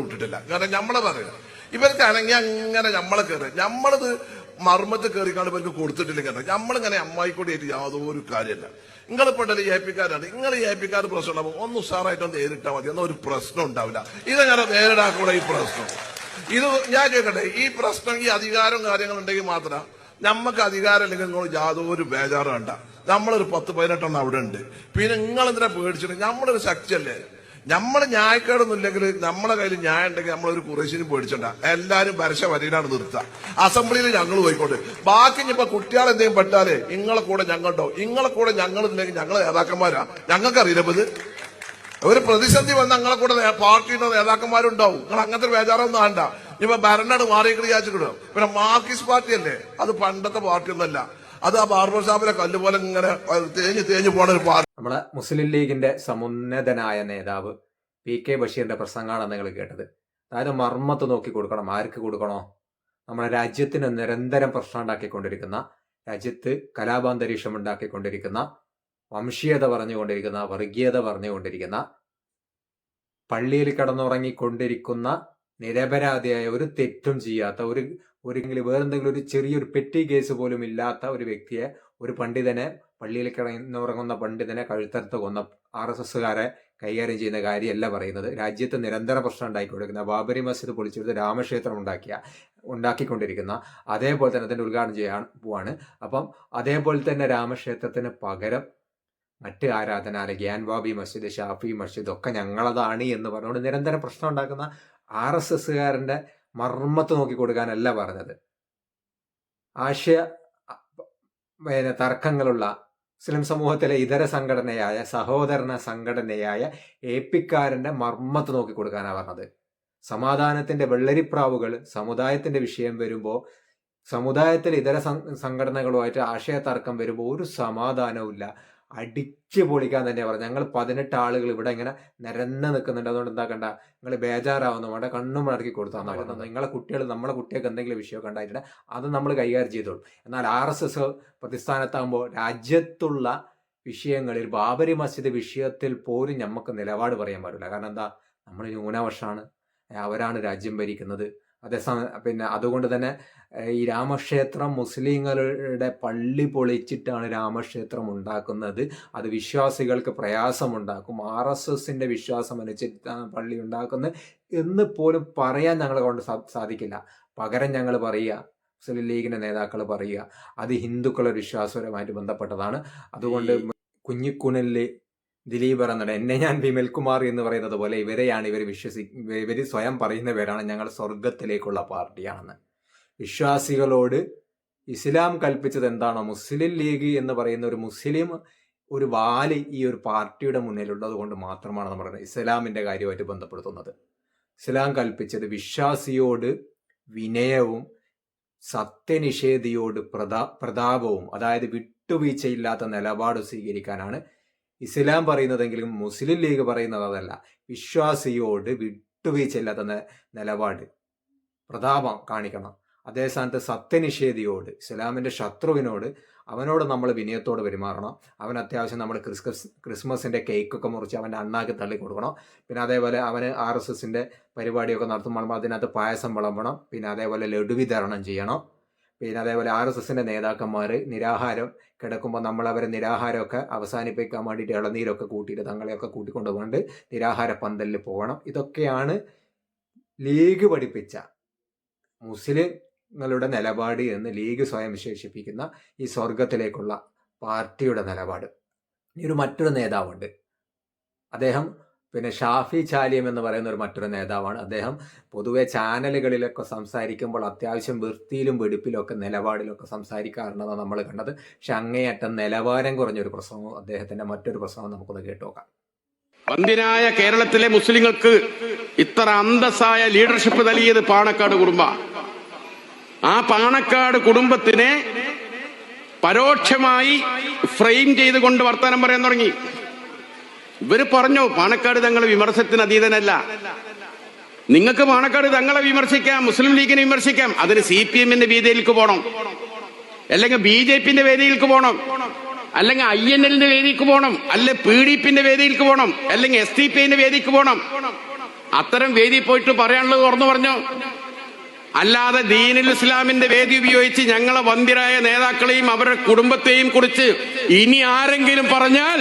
വിട്ടിട്ടില്ല. കാരണം നമ്മളെ പറയാം. ഇവർക്കാണെങ്കിൽ അങ്ങനെ നമ്മളെ കയറി നമ്മളത് മർമ്മത്ത് കയറിക്കാണ്ട് ഇവർക്ക് കൊടുത്തിട്ടില്ല കാരണം നമ്മളിങ്ങനെ അമ്മായിക്കൂടിയായിട്ട് യാതൊരു കാര്യമല്ല. നിങ്ങളിപ്പോട്ടല്ലേ എ പിക്കാരാണ് നിങ്ങൾ എ പിക്കാർ പ്രശ്നം ഉണ്ടാവും ഒന്ന് ഉഷാറായിട്ടൊന്ന് നേരിട്ടാൽ മതി. എന്നാൽ ഒരു പ്രശ്നം ഉണ്ടാവില്ല. ഇതെങ്ങനെ നേരിടാക്കൂടെ ഈ പ്രശ്നം. ഇത് ഞാൻ ചോദിക്കട്ടെ ഈ പ്രശ്നം ഈ അധികാരം കാര്യങ്ങളുണ്ടെങ്കിൽ മാത്രം നമുക്ക് അധികാരം അല്ലെങ്കിൽ നിങ്ങൾ യാതൊരു ബേജാറും വേണ്ട. നമ്മളൊരു പത്ത് പതിനെട്ടെണ്ണം അവിടെ ഉണ്ട്. പിന്നെ നിങ്ങൾ എന്തിനാ പേടിച്ചിട്ട്? നമ്മളൊരു ശക്തിയല്ലേ? നമ്മൾ ന്യായക്കേടൊന്നും ഇല്ലെങ്കിൽ നമ്മളെ കയ്യിൽ ന്യായം ഉണ്ടെങ്കിൽ നമ്മളൊരു കുറേശ്ശിനും പേടിച്ചണ്ട. എല്ലാവരും പരശ വരിയിലാണ് നിർത്തുക അസംബ്ലിയിൽ ഞങ്ങൾ പോയിക്കോട്ടെ. ബാക്കി ഇനിയിപ്പോ കുട്ടികൾ എന്തെങ്കിലും പെട്ടാലേ ഇങ്ങളെ കൂടെ ഞങ്ങളുണ്ടോ? ഇങ്ങളെ കൂടെ ഞങ്ങൾ ഇല്ലെങ്കിൽ ഞങ്ങൾ നേതാക്കന്മാരാ? ഞങ്ങൾക്കറിയില്ല ഇപ്പൊ ഇത് ഒരു പ്രതിസന്ധി വന്ന ഞങ്ങളെ കൂടെ പാർട്ടിയുടെ നേതാക്കന്മാരുണ്ടാവും. നിങ്ങൾ അങ്ങനത്തെ ബേജാറൊന്നും ആണ്ട ഇപ്പൊ ഭരണാട് മാറിയിട്ട് വിചാരിച്ചിട്ടുണ്ടോ. പിന്നെ മാർക്സിസ്റ്റ് പാർട്ടി അല്ലേ അത് പണ്ടത്തെ പാർട്ടി ഒന്നല്ല അത് ആ ബാർബർ ഷാപ്പിലെ കല്ല് പോലെ ഇങ്ങനെ തേഞ്ഞു തേഞ്ഞ് പോണ ഒരു പാർട്ടി നമ്മളെ മുസ്ലിം ലീഗിന്റെ സമുന്നതനായ നേതാവ് പി കെ ബഷീറിന്റെ പ്രസംഗമാണ് നിങ്ങൾ കേട്ടത്. അതായത് മർമ്മത്ത് നോക്കി കൊടുക്കണം ആർക്ക് കൊടുക്കണോ? നമ്മുടെ രാജ്യത്തിന് നിരന്തരം പ്രശ്നം ഉണ്ടാക്കിക്കൊണ്ടിരിക്കുന്ന രാജ്യത്ത് കലാപാന്തരീക്ഷം ഉണ്ടാക്കിക്കൊണ്ടിരിക്കുന്ന വംശീയത പറഞ്ഞുകൊണ്ടിരിക്കുന്ന വർഗീയത പറഞ്ഞുകൊണ്ടിരിക്കുന്ന പള്ളിയിൽ കിടന്നുറങ്ങിക്കൊണ്ടിരിക്കുന്ന നിരപരാധിയായ ഒരു തെറ്റും ചെയ്യാത്ത ഒരു ഒരെങ്കിലും വേറെന്തെങ്കിലും ഒരു ചെറിയൊരു പെറ്റി കേസ് പോലും ഇല്ലാത്ത ഒരു വ്യക്തിയെ ഒരു പണ്ഡിതനെ പള്ളിയിൽ കിടന്നുറങ്ങുന്ന പണ്ഡിതനെ കഴുത്തറുത്ത് കൊന്ന ആർ എസ് എസ്സുകാരെ കൈകാര്യം ചെയ്യുന്ന കാര്യമല്ല പറയുന്നത്. രാജ്യത്ത് നിരന്തര പ്രശ്നം ഉണ്ടായിക്കൊണ്ടിരിക്കുന്ന. ബാബരി മസ്ജിദ് പൊളിച്ചെടുത്ത് രാമക്ഷേത്രം ഉണ്ടാക്കിയ ഉണ്ടാക്കിക്കൊണ്ടിരിക്കുന്ന അതേപോലെ തന്നെ അതിന്റെ ഉദ്ഘാടനം ചെയ്യാൻ പോവാണ്. അപ്പം അതേപോലെ തന്നെ രാമക്ഷേത്രത്തിന് പകരം മറ്റ് ആരാധനാലയ ഗ്യാൻവാബി മസ്ജിദ് ഷാഫി മസ്ജിദ് ഒക്കെ ഞങ്ങളതാണ് എന്ന് പറഞ്ഞുകൊണ്ട് നിരന്തര പ്രശ്നം ഉണ്ടാക്കുന്ന ആർ എസ് എസ്സുകാരന്റെ മർമ്മത്ത് നോക്കി കൊടുക്കാനല്ല പറഞ്ഞത്. ആശയ തർക്കങ്ങളുള്ള മുസ്ലിം സമൂഹത്തിലെ ഇതര സംഘടനയായ സഹോദരന സംഘടനയായ എ പിക്കാരന്റെ മർമ്മത്ത് നോക്കി കൊടുക്കാനാണ് പറഞ്ഞത്. സമാധാനത്തിന്റെ വെള്ളരിപ്രാവുകൾ സമുദായത്തിന്റെ വിഷയം വരുമ്പോൾ സമുദായത്തിലെ ഇതര സംഘടനകളുമായിട്ട് ആശയ തർക്കം വരുമ്പോൾ ഒരു സമാധാനവും അടിച്ചു പൊളിക്കാൻ തന്നെ പറഞ്ഞു. ഞങ്ങൾ പതിനെട്ട് ആളുകൾ ഇവിടെ ഇങ്ങനെ നിരന്ന് നിൽക്കുന്നുണ്ട് അതുകൊണ്ട് എന്താക്കണ്ട നിങ്ങൾ ബേജാറാവുന്നു. വേണ്ട കണ്ണും മടക്കി കൊടുത്താൽ പറഞ്ഞത് നിങ്ങളെ കുട്ടികൾ നമ്മളെ കുട്ടികൾക്ക് എന്തെങ്കിലും വിഷയമൊക്കെ ഉണ്ടായിട്ടുണ്ട് അത് നമ്മൾ കൈകാര്യം ചെയ്തോളൂ. എന്നാൽ ആർ എസ് എസ് പ്രതിസ്ഥാനത്താകുമ്പോൾ രാജ്യത്തുള്ള വിഷയങ്ങളിൽ ബാബരി മസ്ജിദ് വിഷയത്തിൽ പോലും നമുക്ക് നിലപാട് പറയാൻ പാടില്ല. കാരണം എന്താ നമ്മൾ ന്യൂനപക്ഷമാണ്. അവരാണ് രാജ്യം ഭരിക്കുന്നത്. അതേസമയം പിന്നെ അതുകൊണ്ട് തന്നെ ഈ രാമക്ഷേത്രം മുസ്ലിങ്ങളുടെ പള്ളി പൊളിച്ചിട്ടാണ് രാമക്ഷേത്രം ഉണ്ടാക്കുന്നത്. അത് വിശ്വാസികൾക്ക് പ്രയാസമുണ്ടാക്കും. ആർ എസ് എസിന്റെ വിശ്വാസം അനുസരിച്ചാണ് പള്ളി ഉണ്ടാക്കുന്നത് എന്ന് പോലും പറയാൻ ഞങ്ങളെ കൊണ്ട് സാധിക്കില്ല. പകരം ഞങ്ങൾ പറയുക മുസ്ലിം ലീഗിന്റെ നേതാക്കൾ പറയുക അത് ഹിന്ദുക്കളുടെ വിശ്വാസപരമായിട്ട് ബന്ധപ്പെട്ടതാണ്. അതുകൊണ്ട് കുഞ്ഞിക്കുണലിൽ ദിലീപ് പറയുന്നുണ്ട് എന്നെ ഞാൻ വിമൽ കുമാർ എന്ന് പറയുന്നത് പോലെ ഇവരെയാണ് ഇവർ വിശ്വസി ഇവർ സ്വയം പറയുന്ന പേരാണ് ഞങ്ങൾ സ്വർഗത്തിലേക്കുള്ള പാർട്ടിയാണെന്ന്. വിശ്വാസികളോട് ഇസ്ലാം കൽപ്പിച്ചത് എന്താണോ മുസ്ലിം ലീഗ് എന്ന് പറയുന്ന ഒരു മുസ്ലിം ഒരു വാൽ ഈ ഒരു പാർട്ടിയുടെ മുന്നിലുള്ളത് കൊണ്ട് മാത്രമാണ് നമ്മൾ ഇസ്ലാമിന്റെ കാര്യമായിട്ട് ബന്ധപ്പെടുത്തുന്നത്. ഇസ്ലാം കൽപ്പിച്ചത് വിശ്വാസിയോട് വിനയവും സത്യനിഷേധിയോട് പ്രതാ പ്രതാപവും അതായത് വിട്ടുവീഴ്ചയില്ലാത്ത നിലപാട് സ്വീകരിക്കാനാണ് ഇസ്ലാം പറയുന്നതെങ്കിലും മുസ്ലിം ലീഗ് പറയുന്നത് അതല്ല. വിശ്വാസിയോട് വിട്ടുവീഴ്ചയില്ലാത്ത നിലപാട്. പ്രതാപം കാണിക്കണം. അതേ സ്ഥാനത്ത് സത്യനിഷേധിയോട് ഇസ്ലാമിന്റെ ശത്രുവിനോട് അവനോട് നമ്മൾ വിനയത്തോട് പെരുമാറണം. അവൻ അത്യാവശ്യം നമ്മൾ ക്രിസ്മസ് ക്രിസ്മസിന്റെ കേക്കൊക്കെ മുറിച്ച് അവന്റെ അണ്ണാക്കി തള്ളി കൊടുക്കണം. പിന്നെ അതേപോലെ അവന് ആർ എസ് എസിന്റെ പരിപാടിയൊക്കെ നടത്തുമ്പോൾ അതിനകത്ത് പായസം വിളമ്പണം. പിന്നെ അതേപോലെ ലഡു വിതരണം ചെയ്യണം. പിന്നെ അതേപോലെ ആർ എസ് എസിന്റെ നേതാക്കന്മാർ നിരാഹാരം കിടക്കുമ്പോൾ നമ്മൾ അവരെ നിരാഹാരമൊക്കെ അവസാനിപ്പിക്കാൻ വേണ്ടിയിട്ട് ഇളനീരൊക്കെ കൂട്ടിയിട്ട് തങ്ങളെയൊക്കെ കൂട്ടിക്കൊണ്ട് പോകണ്ട് നിരാഹാര പന്തലിൽ പോകണം. ഇതൊക്കെയാണ് ലീഗ് പഠിപ്പിച്ച മുസ്ലിങ്ങളുടെ നിലപാട് എന്ന് ലീഗ് സ്വയം വിശേഷിപ്പിക്കുന്ന ഈ സ്വർഗത്തിലേക്കുള്ള പാർട്ടിയുടെ നിലപാട്. ഇനി ഒരു മറ്റൊരു നേതാവുണ്ട്. അദ്ദേഹം പിന്നെ ഷാഫി ചാലിയം എന്ന് പറയുന്ന ഒരു മറ്റൊരു നേതാവാണ്. അദ്ദേഹം പൊതുവെ ചാനലുകളിലൊക്കെ സംസാരിക്കുമ്പോൾ അത്യാവശ്യം വൃത്തിയിലും വെടുപ്പിലും ഒക്കെ നിലപാടിലൊക്കെ സംസാരിക്കാറുണ്ടെന്ന് നമ്മൾ കണ്ടത്. പക്ഷെ അങ്ങേയറ്റം നിലവാരം കുറഞ്ഞൊരു പ്രസംഗം അദ്ദേഹത്തിന്റെ മറ്റൊരു പ്രസംഗം നമുക്കൊന്ന് കേട്ടുനോക്കാം വന്ധ്യനായ കേരളത്തിലെ മുസ്ലിങ്ങൾക്ക് ഇത്ര അന്തസ്സായ ലീഡർഷിപ്പ് നൽകിയത് പാണക്കാട് കുടുംബ. ആ പാണക്കാട് കുടുംബത്തിനെ പരോക്ഷമായി ഫ്രെയിം ചെയ്തുകൊണ്ട് വർത്തമാനം പറയാൻ തുടങ്ങി. ഇവർ പറഞ്ഞു പാണക്കാട് തങ്ങൾ വിമർശത്തിന് അതീതനല്ല. നിങ്ങൾക്ക് പാണക്കാട് തങ്ങളെ വിമർശിക്കാം മുസ്ലിം ലീഗിനെ വിമർശിക്കാം അതിന് സി പി എമ്മിന്റെ വേദിയിലേക്ക് പോകണം. അല്ലെങ്കിൽ ബി ജെ പിന്റെ വേദിയിലേക്ക് പോകണം. അല്ലെങ്കിൽ ഐ എൻ എല്ലിന്റെ വേദിക്ക് പോകണം. അല്ലെ പി ഡി പിന്റെ വേദിയിലേക്ക് പോകണം. അല്ലെങ്കിൽ എസ് ഡി പിന്റെ വേദിക്ക് പോകണം. അത്തരം വേദി പോയിട്ട് പറയാനുള്ളത് തുറന്നു പറഞ്ഞു? അല്ലാതെ ദീനുൽ ഇസ്ലാമിന്റെ വേദി ഉപയോഗിച്ച് ഞങ്ങളെ വന്ധ്യരായ നേതാക്കളെയും അവരുടെ കുടുംബത്തെയും കുറിച്ച് ഇനി ആരെങ്കിലും പറഞ്ഞാൽ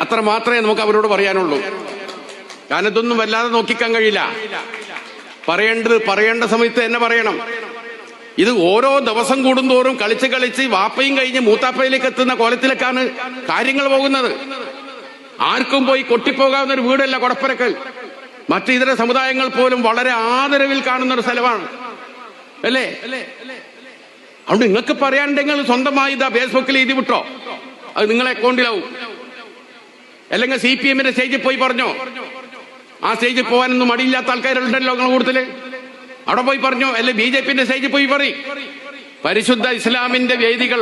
അത്ര മാത്രമേ നമുക്ക് അവരോട് പറയാനുള്ളൂ. കാരണം ഇതൊന്നും വല്ലാതെ നോക്കിക്കാൻ കഴിയില്ല. പറയേണ്ടത് പറയേണ്ട സമയത്ത് തന്നെ പറയണം. ഇത് ഓരോ ദിവസം കൂടുന്തോറും കളിച്ച് കളിച്ച് വാപ്പയും കഴിഞ്ഞ് മൂത്താപ്പയിലേക്ക് എത്തുന്ന കോലത്തിലേക്കാണ് കാര്യങ്ങൾ പോകുന്നത്. ആർക്കും പോയി കൊട്ടിപ്പോകാവുന്ന ഒരു വീടല്ല കൊടപ്പരക്കൽ. മറ്റു ഇതര സമുദായങ്ങൾ പോലും വളരെ ആദരവിൽ കാണുന്ന ഒരു സ്ഥലമാണ്. അല്ലേ? അതുകൊണ്ട് നിങ്ങൾക്ക് പറയാണ്ടെങ്കിൽ സ്വന്തമായി ഇതാ ഫേസ്ബുക്കിൽ എഴുതി വിട്ടോ. അത് നിങ്ങളെ അക്കൗണ്ടിലാവും. അല്ലെങ്കിൽ സി പി എമ്മിന്റെ സ്റ്റേജിൽ പോയി പറഞ്ഞോ? ആ സ്റ്റേജിൽ പോകാനൊന്നും മടിയില്ലാത്ത ആൾക്കാരുണ്ടല്ലോ നിങ്ങൾ കൂടുതൽ അവിടെ പോയി പറഞ്ഞോ? അല്ലെ ബി ജെ പിന്റെ സ്റ്റേജിൽ പോയി പറയും. പരിശുദ്ധ ഇസ്ലാമിന്റെ വേദികൾ.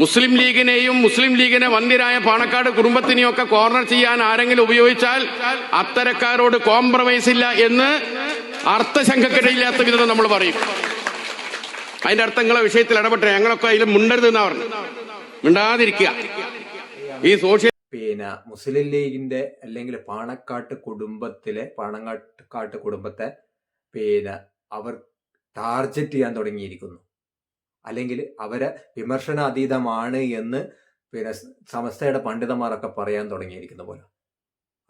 മുസ്ലിം ലീഗിനെയും മുസ്ലിം ലീഗിനെ വന്ദിരായ പാണക്കാട് കുടുംബത്തിനെയും ഒക്കെ കോർണർ ചെയ്യാൻ ആരെങ്കിലും ഉപയോഗിച്ചാൽ അത്തരക്കാരോട് കോംപ്രമൈസ് ഇല്ല എന്ന് അർത്ഥശങ്കക്കിടയില്ലാത്ത വിധം നമ്മൾ പറയും. അതിന്റെ അർത്ഥം നിങ്ങളെ വിഷയത്തിൽ ഇടപെട്ടെ. ഞങ്ങളൊക്കെ അതിൽ മുണ്ടരുത് എന്നാ പറഞ്ഞു മിണ്ടാതിരിക്കുക. ഈ സോഷ്യൽ പിന്നെ മുസ്ലിം ലീഗിന്റെ അല്ലെങ്കിൽ പാണക്കാട്ട് കുടുംബത്തിലെ പാണക്കാട്ട് കുടുംബത്തെ പിന്നെ അവർ ടാർജറ്റ് ചെയ്യാൻ തുടങ്ങിയിരിക്കുന്നു. അല്ലെങ്കിൽ അവരെ വിമർശനാതീതമാണ് എന്ന് പിന്നെ സമസ്തയുടെ പണ്ഡിതന്മാരൊക്കെ പറയാൻ തുടങ്ങിയിരിക്കുന്ന പോലെ.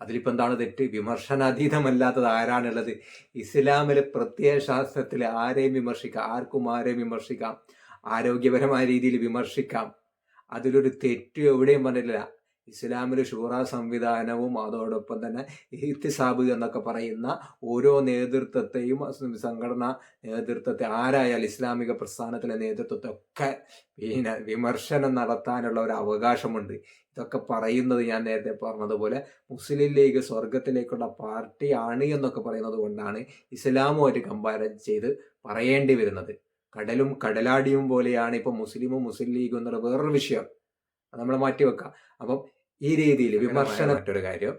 അതിലിപ്പോൾ എന്താണ് തെറ്റ്? വിമർശനാതീതമല്ലാത്തത് ആരാണുള്ളത്? ഇസ്ലാമിലെ പ്രത്യയശാസ്ത്രത്തിൽ ആരെയും വിമർശിക്കാം. ആർക്കും ആരെയും വിമർശിക്കാം. ആരോഗ്യപരമായ രീതിയിൽ വിമർശിക്കാം. അതിലൊരു തെറ്റ് എവിടെയും പറഞ്ഞിട്ടില്ല ഇസ്ലാമിലെ ഷൂറ സംവിധാനവും അതോടൊപ്പം തന്നെ ഇഹ്തിസാബ് എന്നൊക്കെ പറയുന്ന ഓരോ നേതൃത്വത്തെയും സംഘടനാ നേതൃത്വത്തെ ആരായാലും ഇസ്ലാമിക പ്രസ്ഥാനത്തിലെ നേതൃത്വത്തെ ഒക്കെ പിന്നെ വിമർശനം നടത്താനുള്ള ഒരു അവകാശമുണ്ട്. ഇതൊക്കെ പറയുന്നത് ഞാൻ നേരത്തെ പറഞ്ഞതുപോലെ മുസ്ലിം ലീഗ് സ്വർഗത്തിലേക്കുള്ള പാർട്ടിയാണ് എന്നൊക്കെ പറയുന്നത് കൊണ്ടാണ് ഇസ്ലാമുമായിട്ട് കമ്പയർ ചെയ്ത് പറയേണ്ടി വരുന്നത്. കടലും കടലാടിയും പോലെയാണ് ഇപ്പൊ മുസ്ലിമും മുസ്ലിം ലീഗും എന്നുള്ള വേറൊരു വിഷയം. നമ്മൾ മാറ്റി വെക്കാം അപ്പം ഈ രീതിയിൽ വിമർശനം മറ്റൊരു കാര്യം.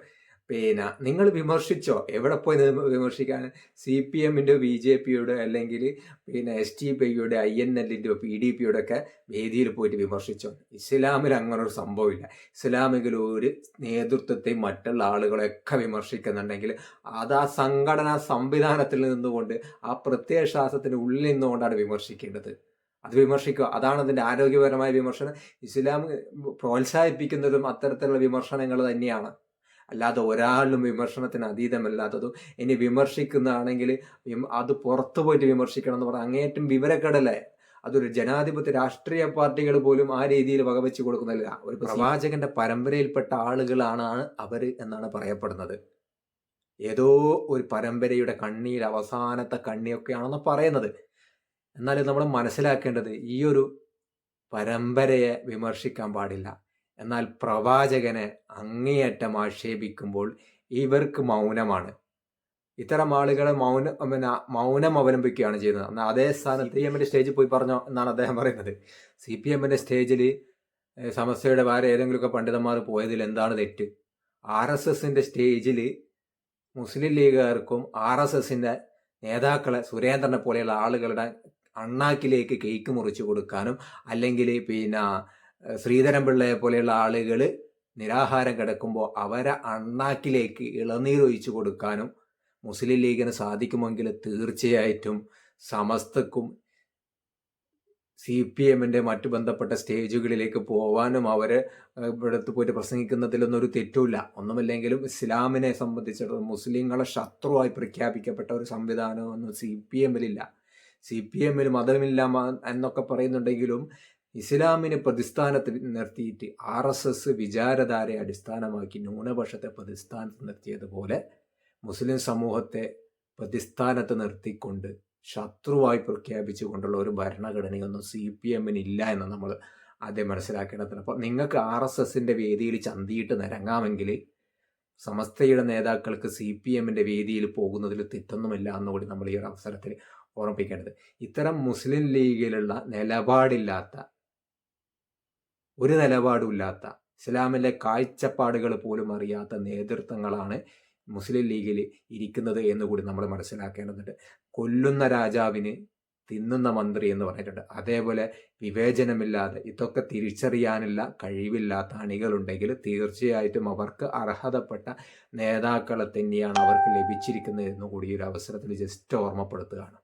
പിന്നെ നിങ്ങൾ വിമർശിച്ചോ? എവിടെ പോയി വിമർശിക്കാൻ? സി പി എമ്മിന്റെ ബി ജെ പിയുടെ അല്ലെങ്കിൽ പിന്നെ എസ് ടി പി യുടെ ഐ എൻ എല്ലിന്റെയോ പി ഡി പിയുടെ ഒക്കെ വേദിയിൽ പോയിട്ട് വിമർശിച്ചോ? ഇസ്ലാമിൽ അങ്ങനെ ഒരു സംഭവമില്ല. ഇസ്ലാമികൾ ഒരു നേതൃത്വത്തെയും മറ്റുള്ള ആളുകളെയൊക്കെ വിമർശിക്കുന്നുണ്ടെങ്കിൽ അത് ആ സംഘടനാ സംവിധാനത്തിൽ നിന്നുകൊണ്ട് ആ പ്രത്യയ ശാസ്ത്രത്തിന് ഉള്ളിൽ നിന്നുകൊണ്ടാണ് വിമർശിക്കേണ്ടത്. അത് വിമർശിക്കുക. അതാണ് അതിന്റെ ആരോഗ്യപരമായ വിമർശനം. ഇസ്ലാം പ്രോത്സാഹിപ്പിക്കുന്നതും അത്തരത്തിലുള്ള വിമർശനങ്ങൾ തന്നെയാണ്. അല്ലാതെ ഒരാളിലും വിമർശനത്തിന് അതീതമല്ലാത്തതും ഇനി വിമർശിക്കുന്നതാണെങ്കിൽ അത് പുറത്തു പോയിട്ട് വിമർശിക്കണം എന്ന് പറഞ്ഞാൽ അങ്ങേയറ്റം വിവരക്കടലേ. അതൊരു ജനാധിപത്യ രാഷ്ട്രീയ പാർട്ടികൾ പോലും ആ രീതിയിൽ വകവെച്ച് കൊടുക്കുന്നില്ല ഒരു പ്രവാചകന്റെ പരമ്പരയിൽപ്പെട്ട ആളുകളാണ് അവർ എന്നാണ് പറയപ്പെടുന്നത്. ഏതോ ഒരു പരമ്പരയുടെ കണ്ണിയിൽ അവസാനത്തെ കണ്ണിയൊക്കെയാണെന്ന് പറയുന്നത്. എന്നാൽ നമ്മൾ മനസ്സിലാക്കേണ്ടത് ഈ ഒരു പരമ്പരയെ വിമർശിക്കാൻ പാടില്ല. എന്നാൽ പ്രവാചകനെ അങ്ങേയറ്റം ആക്ഷേപിക്കുമ്പോൾ ഇവർക്ക് മൗനമാണ്. ഇത്തരം ആളുകളെ മൗന പിന്നെ മൗനം അവലംബിക്കുകയാണ് ചെയ്യുന്നത്. എന്നാൽ അതേ സ്ഥാനത്ത് സി എമ്മിന്റെ സ്റ്റേജിൽ പോയി പറഞ്ഞോ എന്നാണ് അദ്ദേഹം പറയുന്നത്. സി പി എമ്മിന്റെ സ്റ്റേജിൽ സമസ്യയുടെ വേറെ ഏതെങ്കിലുമൊക്കെ പണ്ഡിതന്മാർ പോയതിൽ എന്താണ് തെറ്റ്? ആർ എസ് എസിന്റെ സ്റ്റേജിൽ മുസ്ലിം ലീഗുകാർക്കും ആർ എസ് എസിന്റെ നേതാക്കളെ സുരേന്ദ്രനെ പോലെയുള്ള ആളുകളുടെ അണ്ണാക്കിലേക്ക് കേക്ക് മുറിച്ചു കൊടുക്കാനും അല്ലെങ്കിൽ പിന്നെ ശ്രീധരൻ പിള്ളയെ പോലെയുള്ള ആളുകൾ നിരാഹാരം കിടക്കുമ്പോൾ അവരെ അണ്ണാക്കിലേക്ക് ഇളനീർ ഒഴിച്ചു കൊടുക്കാനും മുസ്ലിം ലീഗിന് സാധിക്കുമെങ്കിൽ തീർച്ചയായിട്ടും സമസ്തക്കും സി പി എമ്മിന്റെ മറ്റു ബന്ധപ്പെട്ട സ്റ്റേജുകളിലേക്ക് പോവാനും അവരെ ഇവിടുത്ത് പോയിട്ട് പ്രസംഗിക്കുന്നതിലൊന്നും ഒരു തെറ്റുമില്ല. ഒന്നുമില്ലെങ്കിലും ഇസ്ലാമിനെ സംബന്ധിച്ചിടത്തോളം മുസ്ലിങ്ങളെ ശത്രുവായി പ്രഖ്യാപിക്കപ്പെട്ട ഒരു സംവിധാനമൊന്നും സി പി എമ്മിലില്ല. സി പി എമ്മിൽ മതമില്ല എന്നൊക്കെ പറയുന്നുണ്ടെങ്കിലും ഇസ്ലാമിനെ പ്രതിസ്ഥാനത്ത് നിർത്തിയിട്ട് ആർ എസ് എസ് വിചാരധാരയെ അടിസ്ഥാനമാക്കി ന്യൂനപക്ഷത്തെ പ്രതിസ്ഥാനത്ത് നിർത്തിയതുപോലെ മുസ്ലിം സമൂഹത്തെ പ്രതിസ്ഥാനത്ത് നിർത്തിക്കൊണ്ട് ശത്രുവായി പ്രഖ്യാപിച്ചുകൊണ്ടുള്ള ഒരു ഭരണഘടനയൊന്നും സി പി എമ്മിന് ഇല്ല എന്ന് നമ്മൾ ആദ്യം മനസ്സിലാക്കേണ്ടതുണ്ട്. അപ്പോൾ നിങ്ങൾക്ക് ആർ എസ് എസിന്റെ വേദിയിൽ ചന്തിയിട്ട് നിരങ്ങാമെങ്കിൽ സമസ്തയുടെ നേതാക്കൾക്ക് സി പി എമ്മിന്റെ വേദിയിൽ പോകുന്നതിൽ തെറ്റൊന്നുമില്ല എന്നുകൂടി നമ്മൾ ഈ ഒരു അവസരത്തിൽ ഓർമ്മിപ്പിക്കേണ്ടത്. ഇത്തരം മുസ്ലിം ലീഗിലുള്ള നിലപാടില്ലാത്ത ഒരു നിലപാടുമില്ലാത്ത ഇസ്ലാമിലെ കാഴ്ചപ്പാടുകൾ പോലും അറിയാത്ത നേതൃത്വങ്ങളാണ് മുസ്ലിം ലീഗിൽ ഇരിക്കുന്നത് എന്ന് കൂടി നമ്മൾ മനസ്സിലാക്കേണ്ടതുണ്ട്. കൊല്ലുന്ന രാജാവിന് തിന്നുന്ന മന്ത്രി എന്ന് പറഞ്ഞിട്ടുണ്ട്. അതേപോലെ വിവേചനമില്ലാതെ ഇതൊക്കെ തിരിച്ചറിയാനുള്ള കഴിവില്ലാത്ത അണികളുണ്ടെങ്കിൽ തീർച്ചയായിട്ടും അവർക്ക് അർഹതപ്പെട്ട നേതാക്കളെ തന്നെയാണ് അവർക്ക് ലഭിച്ചിരിക്കുന്നത് എന്ന് കൂടി ഒരു അവസരത്തിൽ ജസ്റ്റ് ഓർമ്മപ്പെടുത്തുകയാണ്.